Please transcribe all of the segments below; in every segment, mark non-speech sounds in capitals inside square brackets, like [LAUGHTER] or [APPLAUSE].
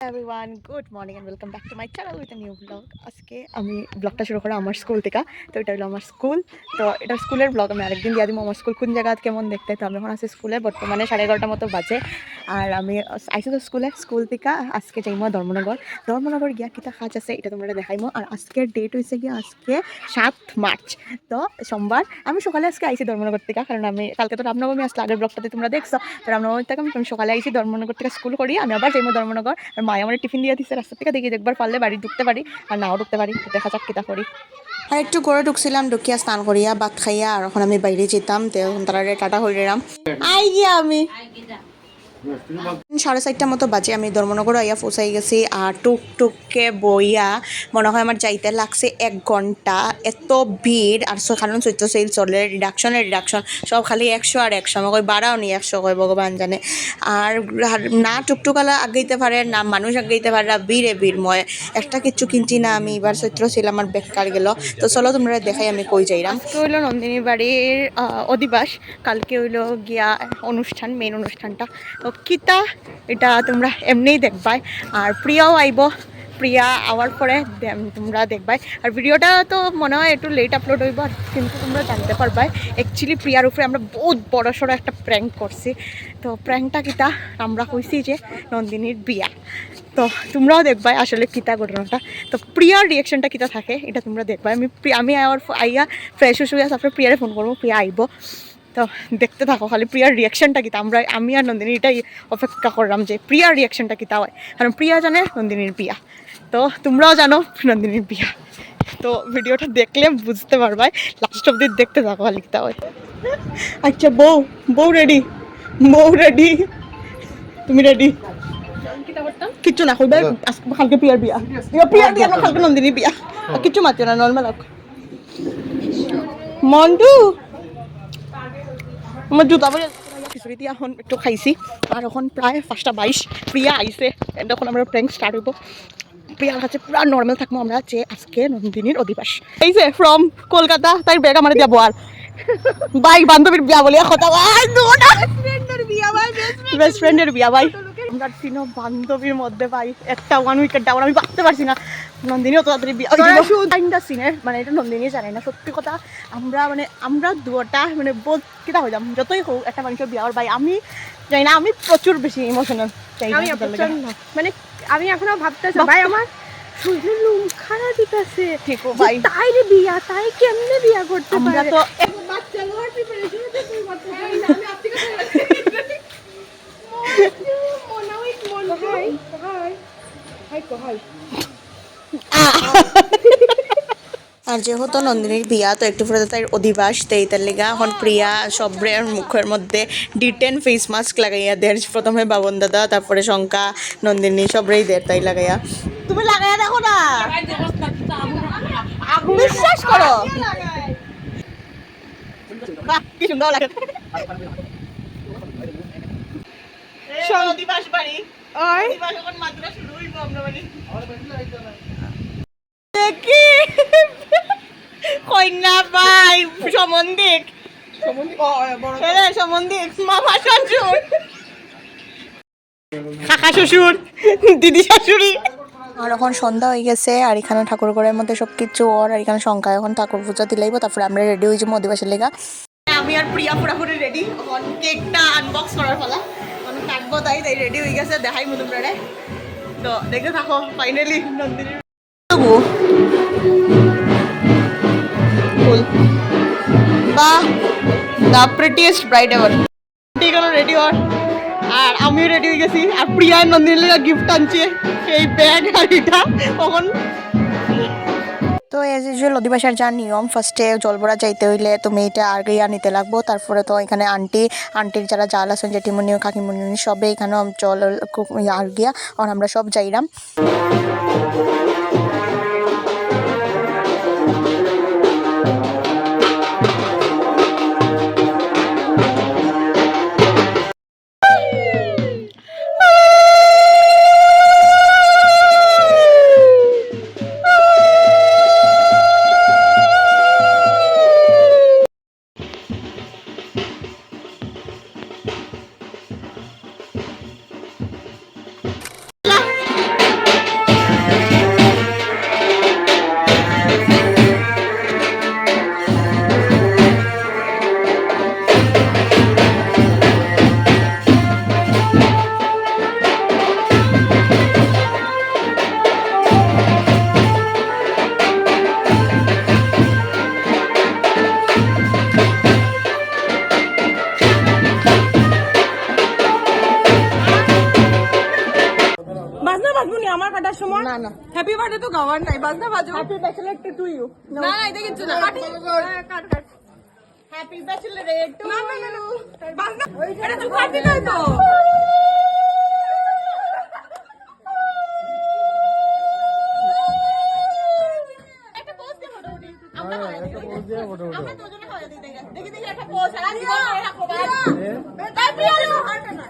Everyone good morning and welcome back to my channel with new blog আজকে আমি ব্লগটা শুরু করা আমার স্কুল থেকে, তো এটা হলো আমার স্কুল তো এটা স্কুলের ব্লগ আমি আরেকদিন দিয়ে দিব আমার স্কুল কোন জায়গা, কেমন দেখতে। তো আমি এখন আছি স্কুলে বর্তমানে সাড়ে এগারোটার মতো বাজে। আর আমি আইসি তো স্কুলে স্কুল থেকে আজকে যাইমো ধর্মনগর। ধর্মনগর গিয়া কিতা কাজ আছে, এটা তোমরা দেখাইমো। আর আজকের ডেট হয়েছে গিয়া আজকে সাত মার্চ। তো সোমবার, আমি সকালে আজকে আইসি ধর্মনগর থেকে, কারণ আমি কালকে তো রামনবমী আসলে, আগের ব্লগটাতে তোমরা দেখছ। তো রামনবমী থেকে আমি সকালে আইসি ধর্মনগর থেকে স্কুল করি, আমি আবার যাইমো ধর্মনগর। মা আমার টিফিন দিয়ে দিচ্ছে রাস্তা থেকে দেখি দেখবার পারলে বাড়ি ঢুকতে পারি আর নাও ঢুকতে পারি, দেখা যাক কিতা করি। আর একটু করে ঢুকছিলাম, ঢুকিয়া স্নান করিয়া, ভাত খাইয়া, আর এখন আমি বাইরে যেতাম তারা টাটা হরিরাম আই গিয়া আমি। সাড়ে চারটার মতো বাজে, আমি ধর্মনগর আইয়া পৌঁছাই গেছি আর টুক টুককে বইয়া মনে হয় আমার যাইতে লাগছে এক ঘণ্টা। এত ভিড়, আর কারণ চৈত্র সেল চলে রিডাকশনের রিডাকশন সব খালি একশো আর একশো। আমাকে বাড়াও নি একশো, কয়, ভগবান জানে। আর না টুকটুকালা আগাইতে পারে, না মানুষ আগাইতে পারে, না ভিড়ে ভিড়ময় একটা কিচ্ছু কিনছি না আমি। এবার চৈত্র ছিল আমার বেকার গেল। তো চলো তোমরা দেখাই আমি কই যাইরাম। আজকে হইল নন্দিনী বাড়ির অধিবাস। কালকে হইল গিয়া অনুষ্ঠান মেন অনুষ্ঠানটা। তো কিতা এটা তোমরা এমনিই দেখবাই। আর প্রিয়াও আইব। প্রিয়া আওয়ার পরে তোমরা দেখবাই। আর ভিডিওটা তো মনে হয় একটু লেট আপলোড হইব, কিন্তু তোমরা জানতে পারবাই। অ্যাকচুয়ালি প্রিয়ার উপরে আমরা বহুত বড় সড়ো একটা প্র্যাঙ্ক করছি। তো প্র্যাঙ্কটা কিতা আমরা কইছি যে নন্দিনীর বিয়া। তো তোমরাও দেখবাই আসলে কিতা ঘটনাটা। তো প্রিয়ার রিয়েকশনটা কিতা থাকে, এটা তোমরা দেখবাই। আমি আমি আওয়ার আইয়া ফ্রেশ হয়ে তারপরে প্রিয়ারে ফোন করব, প্রিয়া আইব। তো দেখতে থাকো খালি প্রিয়ার রিয়াকশনটা কিতা আমরা আমি আর নন্দিনী এটাই অপেক্ষা করলাম যে প্রিয়ার রিয়াকশনটা কিতা হয়। কারণ প্রিয়া জানে নন্দিনীর বিয়া। তো তোমরাও জানো নন্দিনীর বিয়া। তো ভিডিওটা দেখলে বুঝতে পারবাই লাস্ট অব্দি দেখতে থাকো খালি কিতা হয়। আচ্ছা বউ বউ রেডি বউ রেডি তুমি রেডি কিচ্ছু না কইবা কালকে প্রিয়ার বিয়া। প্রিয়ার বিয়া না কালকে নন্দিনীর বিয়া। আর কিচ্ছু মাতিও না নর্মাল মন্টু? আমার জুতা পরে খিচুড়ি দিয়ে এখন একটু খাইছি। আর এখন প্রায় পাঁচটা বাইশ প্রিয়া আইসে এখন আমরা প্র্যাঙ্ক স্টার্ট হইব প্রিয়ার কাছে পুরা নর্মাল থাকব আমরা যে আজকে নন্দিনীর অধিবাস। এই যে ফ্রম কলকাতা তাই ব্যাগ আমার যাব আর বাইক বান্ধবীর বিয়া বলিয়া কথা বেস্ট ফ্রেন্ডের বিয়া ভাই আমরা বান্ধবীর মধ্যে ভাই একটা ওয়ান উইকেট ডাউন আমি ভাবতে পারছি না। নন্দিনীও তো তাড়াতাড়ি বিয়া সিনের মানে এটা নন্দিনী জানে না সত্যি কথা আমরা মানে আমরা দুটা মানে বোধ কিটা হইলাম যতই হোক একটা মানুষের বিয়া ভাই আমি জানি না আমি প্রচুর বেশি ইমোশনাল মানে আমি এখনও ভাবতেছি ভাই আমার শরীরে লুম খারাপ দিতেছে। ঠিক ভাই। তাই রে বিয়া তাই কেমনে বিয়া করতে আমরা তো বাচ্চা প্রিপারেশন তুই আমি আপনি কথা [LAUGHS] আর যেহেতু নন্দিনীর বিয়া, তো একটু পরে তো তার অধিবাস তো এইটার লেগা এখন প্রিয়া সব্রের মুখের মধ্যে ডিটেন ফেস মাস্ক লাগাইয়া দের প্রথমে বাবন দাদা, তারপরে শঙ্কা, নন্দিনী, সবরেই দের তাই লাগাইয়া। তুমি লাগাইয়া দেখো না। বিশ্বাস করো। কি সুন্দর লাগে অধিবাস বাড়ি ওই অধিবাস এখন মাত্র শুরু হইব আমরা বাড়ি দেখি। কন্যা ভাই সমন্দিক সমন্দিক মামা শ্বশুর কাকা শ্বশুর দিদি শাশুড়ি। আর এখন সন্ধ্যা হয়ে গেছে আর এখানে ঠাকুর ঘরের মধ্যে সব কিছু ওর আর এখানে শঙ্কা এখন ঠাকুর পূজা দিলাইব তারপরে আমরা রেডি হয়েছি মদিবাসের লেগা। আমি আর প্রিয়া পুরাপুরি রেডি এখন কেকটা আনবক্স করার ফলা থাকব তাই তাই রেডি হয়ে গেছে, দেখাই মতো তো দেখতে থাকো ফাইনালি ফুল। বাহ দ্য প্রিটিয়েস্ট ব্রাইড এভার ঠিক রেডি হওয়ার আর আমিও রেডি হয়ে গেছি। আর প্রিয়া নন্দিনীর গিফট আনছে। এই ব্যাগ আর এটা তো এজ ইউজুয়াল অধিবাসার যা নিয়ম ফার্স্টে জলবড়া যাইতে হইলে তুমি এটা আগে নিতে লাগবো। তারপরে তো এখানে আন্টি, আন্টির যারা জাল আছেন, জেঠিমুনি কাকিমুনি, সবে এখানে জল আর গিয়া, আর আমরা সব যাইরাম। Happy bachelor day to you না এটা কিছু না। কাট কাট। কাট হ্যাপি ব্যাচেলরেট টু না না না এটা তো। আমরা হয় আমরা দুজনে হয় দিই দেখি দেখি একটা সারা জীবন মনে রাখব ভাই তাই প্রিয়া না না না।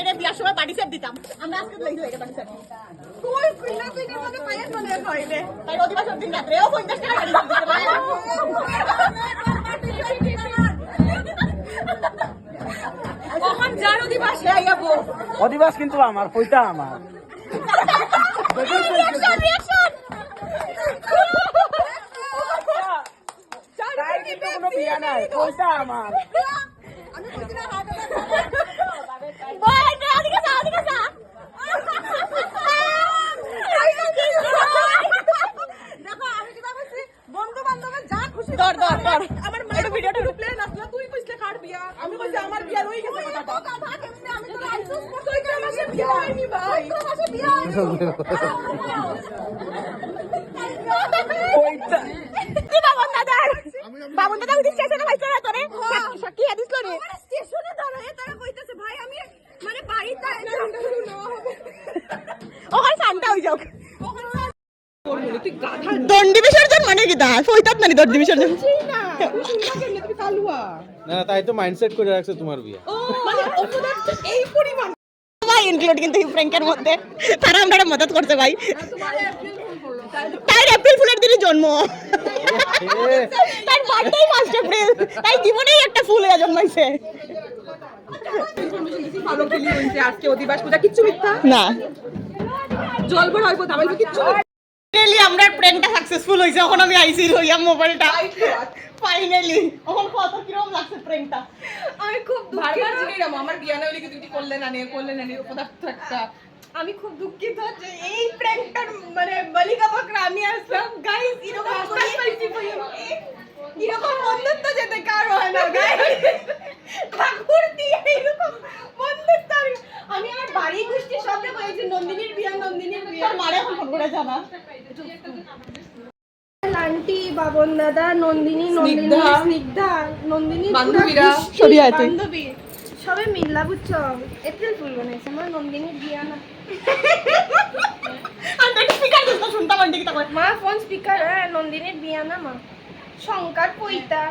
আমরা বিয়ার সময় পার্টি সেট দিতাম। আমরা আজকে এটা পার্টি সেট তুই কইলা তুই এর মধ্যে পায়ে চলে হইলে তাই অধিবাসন দিন রাত্রেও 50 টাকা পার্টি কখন যার অধিবাস হে আইবো অধিবাস কিন্তু আমার পৈতা আমার। কোনো বিয়া নাই আমার। বাবন দাদার দাদা উঠে স্টেশনে পাইছে না তোরে কি হাদিস রে স্টেশনে দাঁড়ায় তারা কইতাছে ভাই আমি মানে বাড়িতে ওখানে শান্তা হই যাও দণ্ডি বিসর্জন মানে কি দা ফইতাত নানি দণ্ডি বিসর্জন না তুই কেন তুই কালুয়া না তাই তো মাইন্ডসেট করে রাখছে তোমার বিয়ে। মানে এই পরিমাণ। ভাই ইনক্লুড কিন্তু এই প্র্যাঙ্কের মধ্যে। তারা মদত করতে ভাই। তার এপ্রিল ফুলের জন্ম। তার বার্থডে ফার্স্ট এপ্রিল তাই জীবনেই একটা ফুল হয়ে জন্মাইছে। আজকে অধিবাস পূজা। কিচ্ছু মিথ্যা? না। জল হয় কিচ্ছু ফাইনালি আমরা প্র্যাঙ্কটা সাকসেসফুল হইছে এখন আমি আইছি লইয়া মোবাইলটা ফাইনালি এখন কত কীরকম লাগছে প্র্যাঙ্কটা আমি খুব বারবার জিজ্ঞেস আমার বিয়া না হইলে তুমি করলে না নিয়ে করলে না নিয়ে পদার্থ একটা আমি খুব দুঃখিত যে এই প্র্যাঙ্কটার মানে বালিকা বকরা আমি আসলাম। গাইস এরকম এরকম বন্ধুত্ব যেতে কার হয় না ঠাকুর দিয়ে এরকম বন্ধুত্ব আমি- আমি আমার বাড়ি গোষ্ঠীর সাথে কয়েছি নন্দিনীর বিয়া নন্দিনীর বিয়া। মারে এখন ফোন করে জানা। আন্টি বাবন দাদা নন্দিনী নন্দিনী স্নিগ্ধা নন্দিনী বান্ধবীরা। সরি আয় তুই। বান্ধবী। সবে মিল্লা বুঝছ? এপ্রিল ফুল বানাইছে আমার নন্দিনীর বিয়া না। আমি স্পিকার দিতে শুনতাম আন্টি কি মা ফোন স্পিকার হ্যাঁ নন্দিনীর বিয়া না মা। পইতা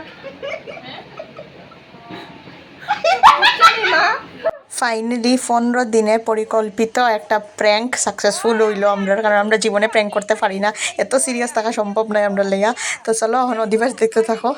ফাইনালি পনেরো দিনের পরিকল্পিত একটা প্র্যাঙ্ক সাকসেসফুল হইল আমরা, কারণ আমরা জীবনে প্র্যাঙ্ক করতে পারি না। এত সিরিয়াস থাকা সম্ভব নয় আমরা লেগা তো চলো এখন অধিবাস দেখতে থাকো।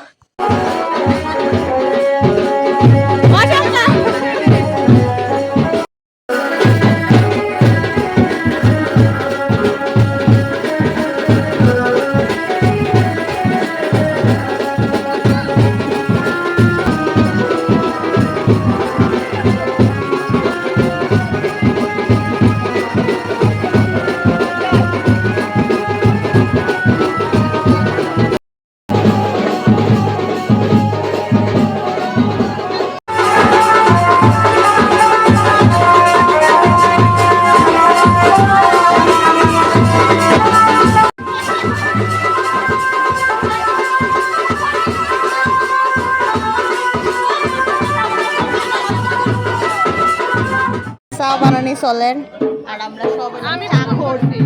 চলেন। আর আমরা সব আমি চা করছি।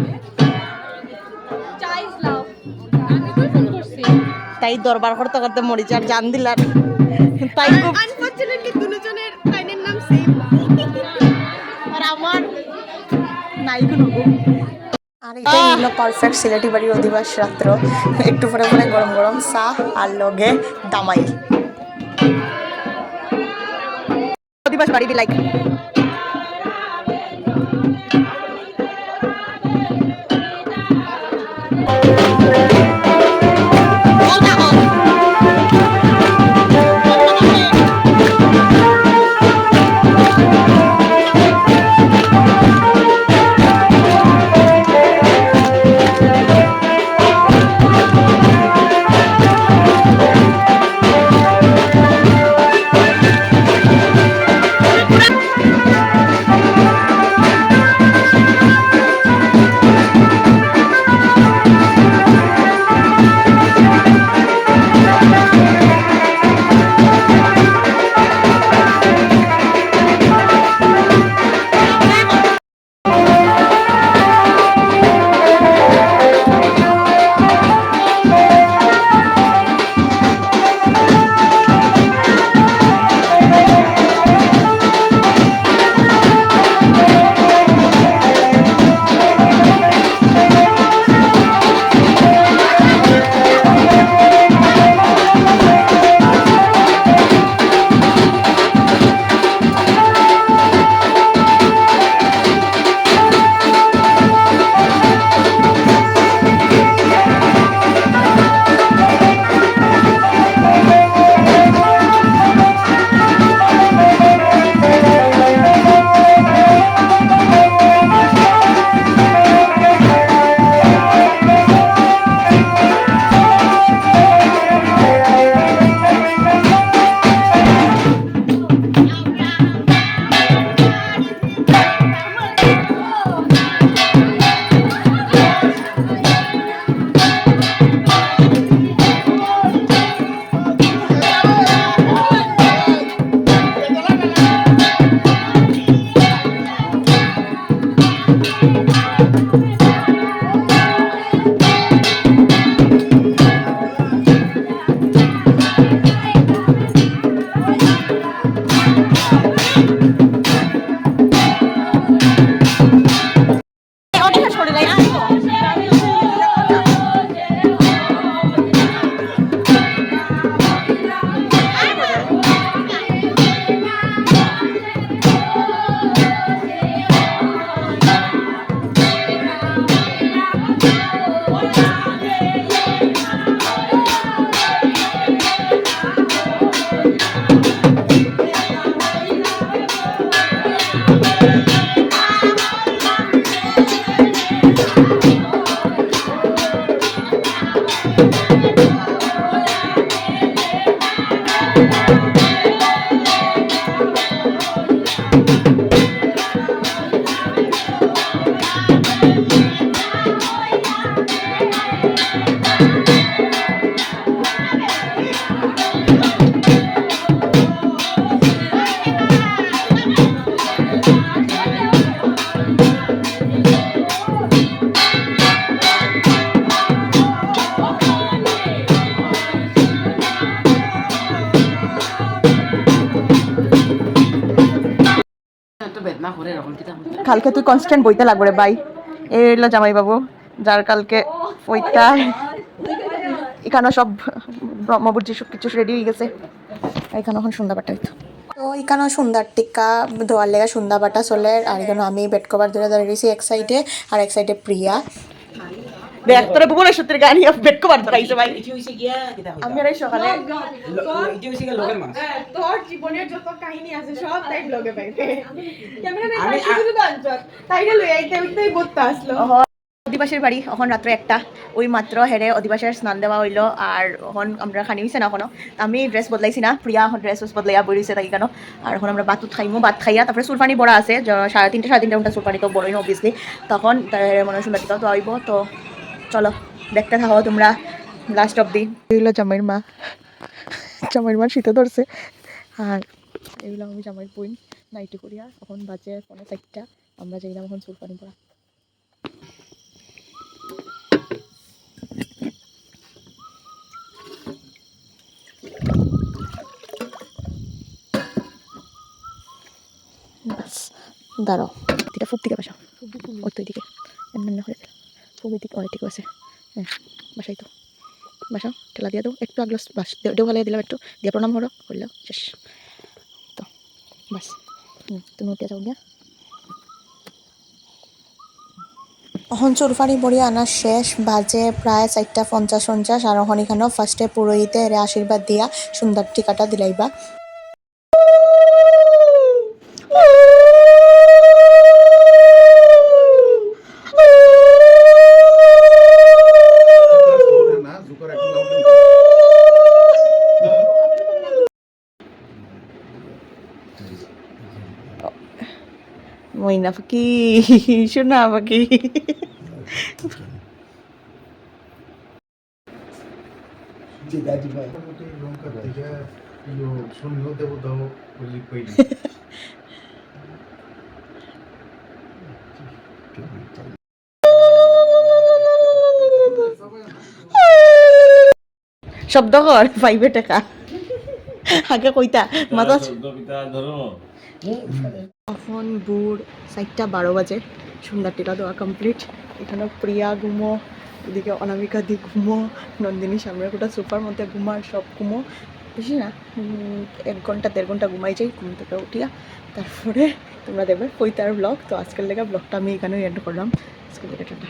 চাইজ লাভ আমি তো ফোন করছি। তাই দরবার করতে করতে মরিচার জান দিলার তাই খুব আনফরচুনেটলি দুজনের টাইনের নাম সেম আর আমার নাই কোনো আর এটা হলো পারফেক্ট সিলেটি বাড়ির অধিবাস রাত্র। একটু পরে পরে গরম গরম চা আর লগে দামাই। অধিবাস বাড়ি like কালকে তুই কনস্ট্যান্ট বইতে লাগবে রে ভাই এই হইল জামাই বাবু যার কালকে বইটা। এখানে সব ব্রহ্মপুর যে সব কিছু রেডি হয়ে গেছে এখানে এখন সন্ধ্যা বাটা হইতো। তো এখানে সুন্দর টিকা দেওয়ার লেগে সন্ধ্যা বাটা চলে, আর এখানে আমি বেড কভার ধরে দাঁড়িয়ে এক সাইডে আর এক সাইডে প্রিয়া। দেখ তোরা ভুবনেশ্বরের গাড়ি বেড কভার ধরাইছে ভাই। আমি আর সকালে হ্যাঁ, তোর জীবনের যত কাহিনী আছে সব তাই ব্লগে শুধু দাঞ্চত তাইরে লই আইতে উঠতেই বলতে আসলো। অধিবাসীর বাড়ি এখন রাত্রে একটা। ওই মাত্র হেরে অধিবাসের স্নান দেওয়া হইল আর এখন আমরা খানি হয়েছে না এখনও। আমি ড্রেস বদলাইছি না প্রিয়া এখন ড্রেস বদলাইয়া বই রয়েছে তাই কেন আর এখন আমরা বাতুত খাইমো ভাত খাইয়া তারপরে সুরপানি বড়া আছে সাড়ে তিনটে সাড়ে তিনটে ঘণ্টা সুরপানি তো বড়ই না অবভিয়াসলি তখন তার মনে হয় সুন্দর তো আইব তো চলো, দেখতে থাকো তোমরা লাস্ট অব্দি এগুলো জামাইয়ের মা। জামাইয়ের মা শীতে ধরছে। আর এগুলো আমি জামাইয়ের বই নাইটি করিয়া এখন বাজে পনেরো চারটা। আমরা যাইলাম এখন সুরপানি পড়া। বাস, দাঁড়াও। এটা ফুক দিকে বাসা ওই তো এদিকে এমন হয়ে ফুক দিকে ঠিক আছে। হ্যাঁ বাসাই তো। বাসা ঠেলা দিয়ে একটু আগলো বাস ভালো দিলাম একটু। দিয়ে প্রণাম শেষ। তো, বাস। তুমি উঠে যাও গিয়া। এখন চুরফানি বড়ি আনা শেষ। বাজে প্রায় চারটা পঞ্চাশ পঞ্চাশ আর এখানেও ফার্স্টে পুরোহিতে আশীর্বাদ দিয়া সুন্দর টিকাটা দিলাইবা। মইনা পাখি সোনা পাখি শব্দ কর পাইবে টাকা। আগে কইতা মাথা এখন বুড় চারটা বারো বাজে সুন্দর টিকা দেওয়া কমপ্লিট এখানে প্রিয়া ঘুমো, এদিকে অনামিকা দি ঘুমো, নন্দিনী সামনের গোটা সোফার মধ্যে ঘুমার সব ঘুমো। বেশি না এক ঘণ্টা, দেড় ঘণ্টা ঘুমাই যাই, ঘুম থেকে উঠিয়া তারপরে তোমরা দেবে কইতার ব্লগ তো আজকের লেগে ব্লগটা আমি এখানেই এন্ড করলাম। আজকের লেগে টাটা।